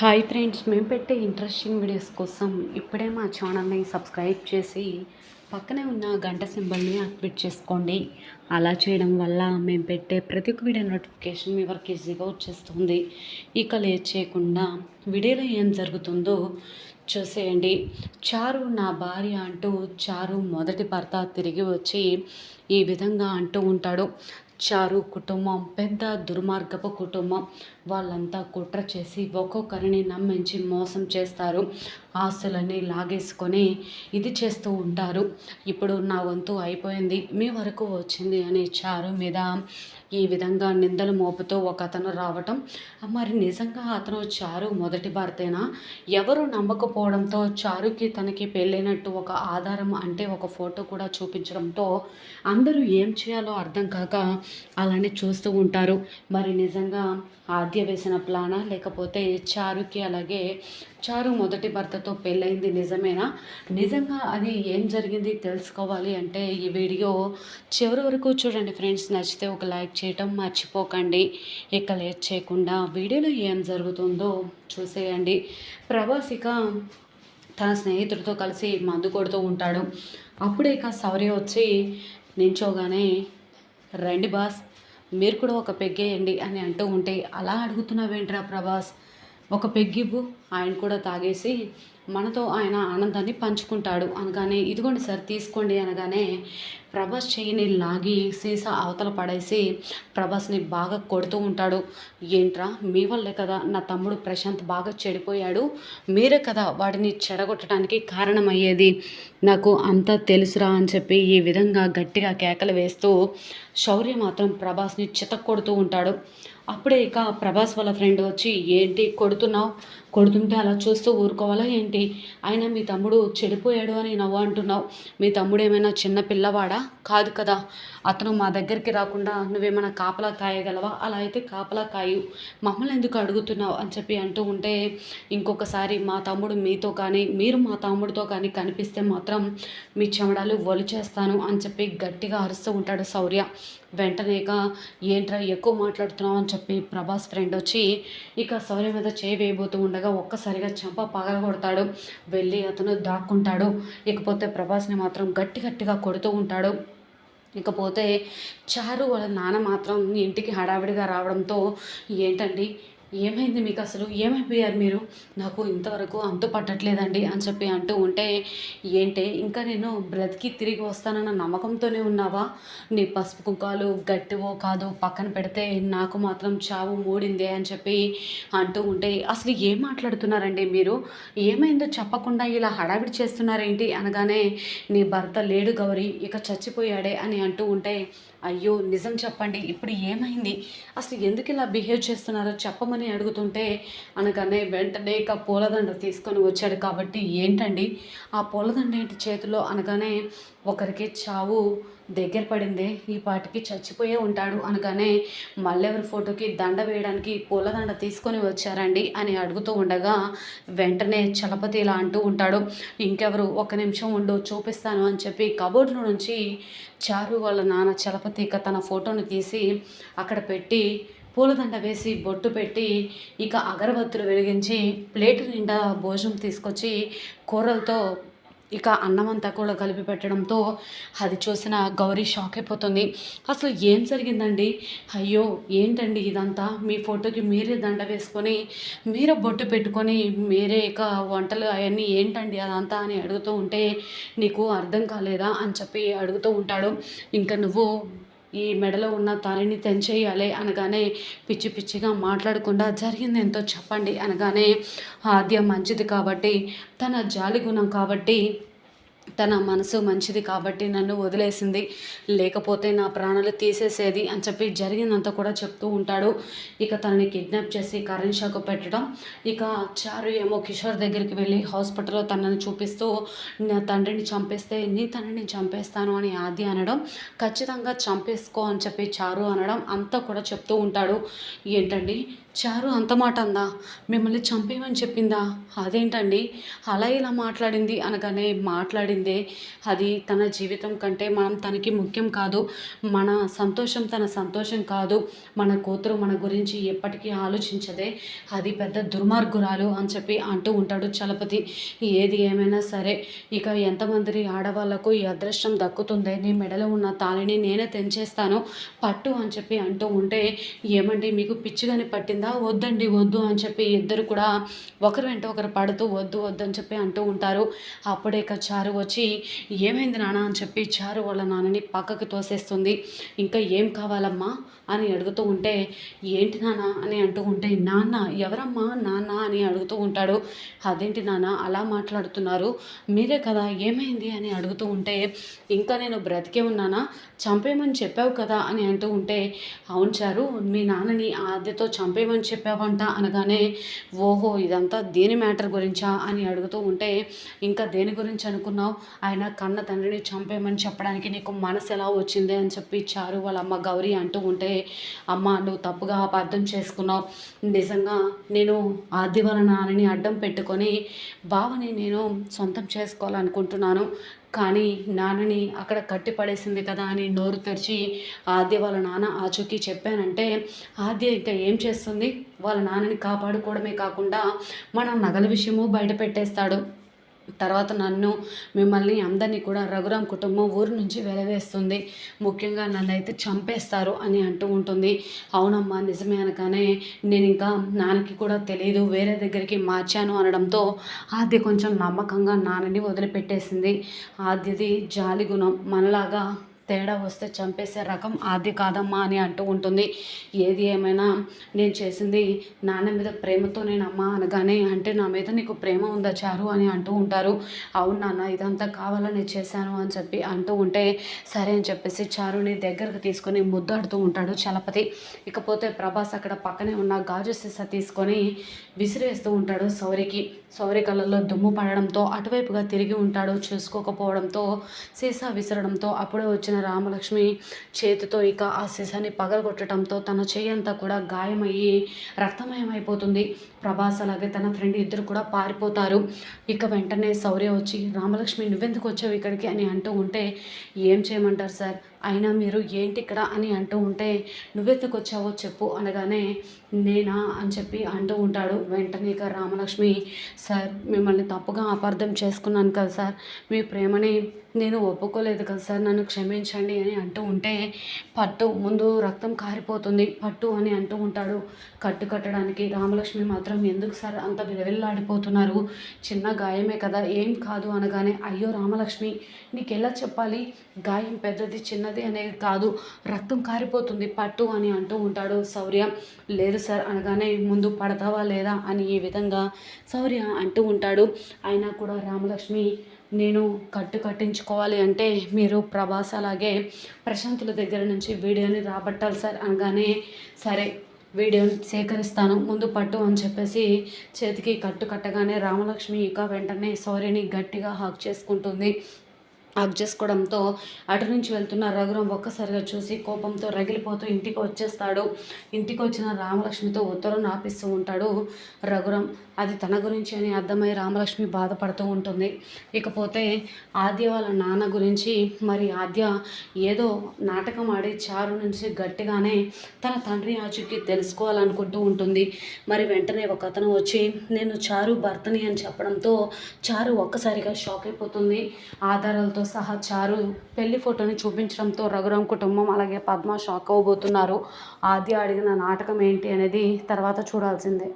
Hi friends మేము పెట్టే interesting videos కోసం ఇప్పుడే మా ఛానల్ని సబ్స్క్రైబ్ చేసి పక్కనే ఉన్న గంట సింబల్ని యాక్టివేట్ చేసుకోండి. అలా చేయడం వల్ల మేము పెట్టే ప్రతి ఒక్క వీడియో నోటిఫికేషన్ మీ వరకు ఈజీగా వచ్చేస్తుంది. ఇక లేట్ చేయకుండా వీడియోలో ఏం జరుగుతుందో చూసేయండి. చారు నా భార్య అంటూ చారు మొదటి భర్త తిరిగి వచ్చి ఈ విధంగా అంటూ ఉంటాడు. చారు కుటుంబం పెద్ద దుర్మార్గపు కుటుంబం. వాళ్ళంతా కుట్ర చేసి ఒక్కొక్కరిని నమ్మించి మోసం చేస్తారు. ఆస్తులన్నీ లాగేసుకొని ఇది చేస్తూ ఉంటారు. ఇప్పుడు నా వంతు అయిపోయింది. మీ వరకు వచ్చింది అని చారు మీద ఈ విధంగా నిందలు మోపుతూ ఒక అతను రావటం. మరి నిజంగా అతను చారు మొదటి భారతేనా? ఎవరు నమ్మకపోవడంతో చారుకి తనకి పెళ్ళైనట్టు ఒక ఆధారం అంటే ఒక ఫోటో కూడా చూపించడంతో అందరూ ఏం చేయాలో అర్థం కాక అలానే చూస్తూ ఉంటారు. మరి నిజంగా ఆద్య వేసిన ప్లానా? లేకపోతే చారుకి అలాగే చారు మొదటి భర్తతో పెళ్ళైంది నిజమేనా? నిజంగా అది ఏం జరిగింది తెలుసుకోవాలి అంటే ఈ వీడియో చివరి వరకు చూడండి ఫ్రెండ్స్. నచ్చితే ఒక లైక్ చేయటం మర్చిపోకండి. ఇక లేట్ చేయకుండా వీడియోలో ఏం జరుగుతుందో చూసేయండి. ప్రభాసిక తన స్నేహితుడితో కలిసి మందు కొడుతూ ఉంటాడు. అప్పుడే ఇక సౌర్య వచ్చి నించోగానే రండి బాస్ మీరు కూడా ఒక పెగ్గేయండి అని అంటూ ఉంటే అలా అడుగుతున్నావేంట్రా ప్రభాస్? ఒక పెగ్గివ్వు ఆయన కూడా తాగేసి మనతో ఆయన ఆనందాన్ని పంచుకుంటాడు అనగానే ఇదిగోండి సార్ తీసుకోండి అనగానే ప్రభాస్ చెయ్యిని లాగి సీసా అవతల పడేసి ప్రభాస్ని బాగా కొడుతూ ఉంటాడు. ఏంట్రా మీ వల్లే కదా నా తమ్ముడు ప్రశాంత్ బాగా చెడిపోయాడు. మీరే కదా వాడిని చెడగొట్టడానికి కారణమయ్యేది. నాకు అంతా తెలుసురా అని చెప్పి ఈ విధంగా గట్టిగా కేకలు వేస్తూ శౌర్య మాత్రం ప్రభాస్ని చితక్కొడుతూ ఉంటాడు. అప్పుడే ఇక ప్రభాస్ వాళ్ళ ఫ్రెండ్ వచ్చి ఏంటి కొడుతున్నావు? కొడుతుంటే అలా చూస్తూ ఊరుకోవాలా ఏంటి? అయినా మీ తమ్ముడు చెడిపోయాడు అని నవ్వు అంటున్నావు. మీ తమ్ముడు ఏమైనా చిన్న పిల్లవాడా? కాదు కదా. అతను మా దగ్గరికి రాకుండా నువ్వేమైనా కాపలా కాయగలవా? అలా అయితే కాపలా కాయు. మమ్మల్ని ఎందుకు అడుగుతున్నావు? అని చెప్పి అంటూ ఉంటే ఇంకొకసారి మా తమ్ముడు మీతో కానీ మీరు మా తమ్ముడితో కానీ కనిపిస్తే మాత్రం మీ చెమడాలు ఒలిచేస్తాను అని చెప్పి గట్టిగా అరుస్తూ ఉంటాడు శౌర్య. వెంటనే ఇక ఏంట్రా ఎక్కువ మాట్లాడుతున్నావు అని చెప్పి ప్రభాస్ ఫ్రెండ్ వచ్చి ఇక శౌర్య మీద చేయి వేయబోతూ ఉండగా ఒక్కసారిగా చెంప పగలగొడతాడు. వెళ్ళి అతను దాక్కుంటాడు. ఇకపోతే ప్రభాస్ని మాత్రం గట్టి గట్టిగా కొడుతూ ఉంటాడు. ఇకపోతే చారు వాళ్ళ నాన్న మాత్రం ఇంటికి హడావిడిగా రావడంతో ఏంటండి? ఏమైంది మీకు అసలు? ఏమైపోయారు మీరు? నాకు ఇంతవరకు అంతు పట్టట్లేదండి అని చెప్పి అంటూ ఉంటే ఏంటే ఇంకా నేను బ్రతికి తిరిగి వస్తానన్న నమ్మకంతోనే ఉన్నావా? నీ పసుపు కుంకాలు గట్టివో కాదో పక్కన పెడితే నాకు మాత్రం చావు మూడిందే అని చెప్పి అంటూ ఉంటే అసలు ఏం మాట్లాడుతున్నారండి మీరు? ఏమైందో చెప్పకుండా ఇలా హడావిడి చేస్తున్నారేంటి? అనగానే నీ భర్త లేడు గౌరీ ఇక చచ్చిపోయాడే అని అంటూ ఉంటే అయ్యో నిజం చెప్పండి ఇప్పుడు ఏమైంది? అసలు ఎందుకు ఇలా బిహేవ్ చేస్తున్నారో చెప్పమని అడుగుతుంటే అనగానే వెంటనే ఇక పూలదండ తీసుకొని వచ్చాడు. కాబట్టి ఏంటండి? ఆ పూలదండ ఏంటి చేతిలో? అనగానే ఒకరికి చావు దగ్గర పడిందే ఈ పాటికి చచ్చిపోయే ఉంటాడు. అనగానే మల్లెవరి ఫోటోకి దండ వేయడానికి పూలదండ తీసుకొని వచ్చారండి అని అడుగుతూ ఉండగా వెంటనే చలపతి ఇలా అంటూ ఉంటాడు. ఇంకెవరు? ఒక నిమిషం ఉండు చూపిస్తాను అని చెప్పి కబోర్డ్లో నుంచి చారు వాళ్ళ నాన్న చలపతి ఇక తన ఫోటోని తీసి అక్కడ పెట్టి పూలదండ వేసి బొట్టు పెట్టి ఇక అగరబత్తులు వెలిగించి ప్లేట్ నిండా భోజనం తీసుకొచ్చి కూరలతో ఇక అన్నం అంతా కూడా కలిపి పెట్టడంతో అది చూసిన గౌరీ షాక్ అయిపోతుంది. అసలు ఏం జరిగిందండి? అయ్యో ఏంటండి ఇదంతా? మీ ఫోటోకి మీరే దండ వేసుకొని మీరే బొట్టు పెట్టుకొని మీరే ఇక వంటలు అవన్నీ ఏంటండి అదంతా అని అడుగుతూ ఉంటే నీకు అర్థం కాలేదా అని చెప్పి అడుగుతూ ఉంటాడు. ఇంకా నువ్వు ఈ మెడలో ఉన్న తాళిని తెంచేయాలి అనగానే పిచ్చి పిచ్చిగా మాట్లాడకుండా జరిగింది ఎంతో చెప్పండి అనగానే ఆద్య మంచిది కాబట్టి తన జాలి గుణం కాబట్టి తన మనసు మంచిది కాబట్టి నన్ను వదిలేసింది. లేకపోతే నా ప్రాణాలు తీసేసేది అని చెప్పి జరిగిందంతా కూడా చెప్తూ ఉంటాడు. ఇక తనని కిడ్నాప్ చేసి కరెంట్ షాక్ పెట్టడం. ఇక చారు ఏమో కిషోర్ దగ్గరికి వెళ్ళి హాస్పిటల్లో తనని చూపిస్తూ నా తండ్రిని చంపేస్తే నీ తండ్రిని చంపేస్తాను అని ఆది అనడం. ఖచ్చితంగా చంపేసుకో అని చెప్పి చారు అనడం అంతా కూడా చెప్తూ ఉంటాడు. ఏంటండి? చారు అంత మాట అందా? మిమ్మల్ని చంపేయమని చెప్పిందా? అదేంటండి? అలా ఇలా మాట్లాడింది అనగానే మాట్లాడిందే. అది తన జీవితం కంటే మనం తనకి ముఖ్యం కాదు. మన సంతోషం తన సంతోషం కాదు. మన కూతురు మన గురించి ఎప్పటికీ ఆలోచించదే. అది పెద్ద దుర్మార్గురాలు అని చెప్పి అంటూ ఉంటాడు చలపతి. ఏది ఏమైనా సరే ఇక ఎంతమంది ఆడవాళ్ళకు ఈ అదృష్టం దక్కుతుంది? నీ మెడలో ఉన్న తాళిని నేనే తెంచేస్తాను. పట్టు అని చెప్పి అంటూ ఉంటే ఏమండి మీకు పిచ్చిగాని పట్టిందా? వద్దండి వద్దు అని చెప్పి ఇద్దరు కూడా ఒకరు వెంట ఒకరు పడుతూ వద్దు వద్దు అని చెప్పి అంటూ ఉంటారు. అప్పుడే ఇక చారు వచ్చి ఏమైంది నాన్న? అని చెప్పి చారు వాళ్ళ నాన్నని పక్కకు తోసేస్తుంది. ఇంకా ఏం కావాలమ్మా? అని అడుగుతూ ఉంటే ఏంటి నాన్న? అని అంటూ ఉంటే నాన్న ఎవరమ్మా? నాన్న అని అడుగుతూ ఉంటాడు. అదేంటి నాన్న? అలా మాట్లాడుతున్నారు. మీరే కదా ఏమైంది? అని అడుగుతూ ఉంటే ఇంకా నేను బ్రతికే ఉన్నానా? చంపేయమని చెప్పావు కదా? అని అంటూ ఉంటే అవును చారు మీ నాన్నని ఆద్యతో ఏమని చెప్పావంట అనగానే ఓహో ఇదంతా దేని మ్యాటర్ గురించా? అని అడుగుతూ ఉంటే ఇంకా దేని గురించి అనుకున్నావు? ఆయన కన్న తండ్రిని చంపేయమని చెప్పడానికి నీకు మనసు ఎలా వచ్చింది? అని చెప్పి చారు వాళ్ళ అమ్మ గౌరీ అంటూ ఉంటే అమ్మ నువ్వు తప్పుగా అర్థం చేసుకున్నావు. నిజంగా నేను ఆది వాళ్ళ అడ్డం పెట్టుకొని బావని నేను సొంతం చేసుకోవాలనుకుంటున్నాను. కానీ నాన్నని అక్కడ కట్టి పడేసింది కదా అని నోరు తెరిచి ఆద్య వాళ్ళ నాన్న ఆచూకీ చెప్పానంటే ఆద్య ఇంకా ఏం చేస్తుంది? వాళ్ళ నాన్నని కాపాడుకోవడమే కాకుండా మన నగల విషయము బయట పెట్టేస్తాడు. తర్వాత నన్ను మిమ్మల్ని అందరినీ కూడా రఘురామ్ కుటుంబం ఊరు నుంచి వెలవేస్తుంది. ముఖ్యంగా నన్ను అయితే చంపేస్తారు అని అంటూ ఉంటుంది. అవునమ్మా నిజమే అనగానే నేను ఇంకా నాన్నకి కూడా తెలియదు వేరే దగ్గరికి మార్చాను అనడంతో ఆద్య కొంచెం నమ్మకంగా నాన్నని వదిలిపెట్టేసింది. ఆద్యది జాలి గుణం. మనలాగా తేడా వస్తే చంపేసే రకం అది కాదమ్మా అని అంటూ ఉంటుంది. ఏది ఏమైనా నేను చేసింది నాన్న మీద ప్రేమతో నేను అమ్మా అనగానే అంటే నా మీద నీకు ప్రేమ ఉందా చారు అని అంటూ ఉంటారు. అవును నాన్న ఇదంతా కావాలని చేశాను అని చెప్పి అంటూ ఉంటే సరే అని చెప్పేసి చారుని దగ్గరకు తీసుకొని ముద్దాడుతూ ఉంటాడు చలపతి. ఇకపోతే ప్రభాస్ అక్కడ పక్కనే ఉన్న గాజు సీసా తీసుకొని విసిరేస్తూ ఉంటాడు సౌరికి. సౌరి కళ్ళల్లో దుమ్ము పడడంతో అటువైపుగా తిరిగి ఉంటాడు చూసుకోకపోవడంతో సీసా విసరడంతో అప్పుడే వచ్చిన రామలక్ష్మి చేతితో ఇక ఆ సీసాని పగలగొట్టడంతో తన చేయంతా కూడా గాయమయ్యి రక్తమయమైపోతుంది. ప్రభాస్ అలాగే తన ఫ్రెండ్ ఇద్దరు కూడా పారిపోతారు. ఇక వెంటనే శౌర్య వచ్చి రామలక్ష్మి నువ్వెందుకు వచ్చావు ఇక్కడికి? అని అంటూ ఉంటే ఏం చేయమంటారు సార్? అయినా మీరు ఏంటి ఇక్కడ అని అంటూ ఉంటే నువ్వెందుకు వచ్చావో చెప్పు అనగానే నేనా అని చెప్పి అంటూ ఉంటాడు వెంటనే ఇక రామలక్ష్మి. సార్ మిమ్మల్ని తప్పుగా అపార్థం చేసుకున్నాను కదా సార్. మీ ప్రేమని నేను ఒప్పుకోలేదు కదా సార్. నన్ను క్షమించండి అని అంటూ ఉంటే పట్టు ముందు రక్తం కారిపోతుంది. పట్టు అని అంటూ ఉంటాడు. కట్టు కట్టడానికి రామలక్ష్మి మాత్రం ఎందుకు సార్ అంత విలవిల్లాడిపోతున్నారు? చిన్న గాయమే కదా. ఏం కాదు అనగానే అయ్యో రామలక్ష్మి నీకెలా చెప్పాలి? గాయం పెద్దది చిన్న చిన్నది అనేది కాదు. రక్తం కారిపోతుంది. పట్టు అని అంటూ ఉంటాడు శౌర్య. లేదు సార్ అనగానే ముందు పడతావా లేదా అని ఈ విధంగా శౌర్య అంటూ ఉంటాడు. అయినా కూడా రామలక్ష్మి నేను కట్టు కట్టించుకోవాలి అంటే మీరు ప్రభాస్ అలాగే ప్రశాంతుల దగ్గర నుంచి వీడియోని రాబట్టాలి సార్. అనగానే సరే వీడియోని సేకరిస్తాను. ముందు పట్టు అని చెప్పేసి చేతికి కట్టు కట్టగానే రామలక్ష్మి ఇక వెంటనే సౌర్యని గట్టిగా హాక్ చేసుకుంటుంది. హక్ చేసుకోవడంతో అటు నుంచి వెళ్తున్న రఘురాం ఒక్కసారిగా చూసి కోపంతో రగిలిపోతూ ఇంటికి వచ్చేస్తాడు. ఇంటికి వచ్చిన రామలక్ష్మితో ఉత్తరం ఆపిస్తూ ఉంటాడు. రఘురాం అది తన గురించి అని అర్థమై రామలక్ష్మి బాధపడుతూ ఉంటుంది. ఇకపోతే ఆద్య వాళ్ళ నాన్న గురించి మరి ఆద్య ఏదో నాటకం ఆడి చారు నుంచి గట్టిగానే తన తండ్రి ఆచూకి తెలుసుకోవాలనుకుంటూ ఉంటుంది. మరి వెంటనే ఒక అతను వచ్చి నేను చారు భర్తని అని చెప్పడంతో చారు ఒక్కసారిగా షాక్ అయిపోతుంది. ఆధారాలతో సహా చారు పెళ్ళి ఫోటోని చూపించడంతో రఘురామ్ కుటుంబం అలాగే పద్మ షాక్ అవ్వబోతున్నారు. ఆది అడిగిన నాటకం ఏంటి అనేది తర్వాత చూడాల్సిందే.